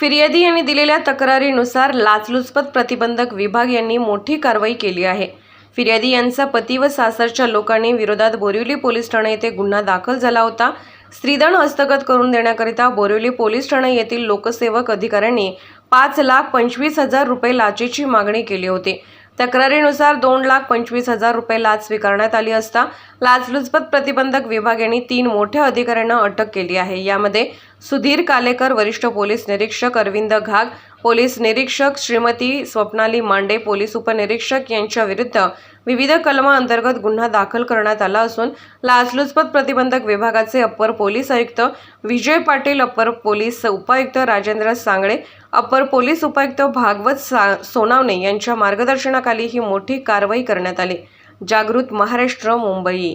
फिर्यादी यांनी दिलेल्या तक्रारीनुसार लाचलुचपत प्रतिबंधक विभाग यांनी मोठी कारवाई केली आहे. फिर्यादी यांचा पती व सासरच्या लोकांनी विरोधात बोरिवली पोलीस ठाणे येथे गुन्हा दाखल झाला होता. स्त्रीधन हस्तगत करून देण्याकरिता बोरिवली पोलीस ठाणे येथील लोकसेवक अधिकाऱ्यांनी पाच लाख पंचवीस हजार रुपये लाचेची मागणी केली होती. तक्रारीनुसार दोन लाख पंचवीस हजार रुपये लाच स्वीकारण्यात आली असता लाचलुचपत प्रतिबंधक विभाग यांनी तीन मोठ्या अधिकाऱ्यांना अटक केली आहे. यामध्ये सुधीर कालेकर वरिष्ठ पोलीस निरीक्षक अरविंद घाग पोलीस निरीक्षक श्रीमती स्वप्नाली मांडे पोलीस उपनिरीक्षक यांच्या विरुद्ध विविध कलमांतर्गत गुन्हा दाखल करण्यात आला असून लाचलुचपत प्रतिबंधक विभागाचे अप्पर पोलीस आयुक्त विजय पाटील अप्पर पोलीस उपायुक्त राजेंद्र सांगळे अप्पर पोलीस उपायुक्त भागवत सा सोनावणे यांच्या मार्गदर्शनाखाली ही मोठी कारवाई करण्यात आली. जागृत महाराष्ट्र मुंबई.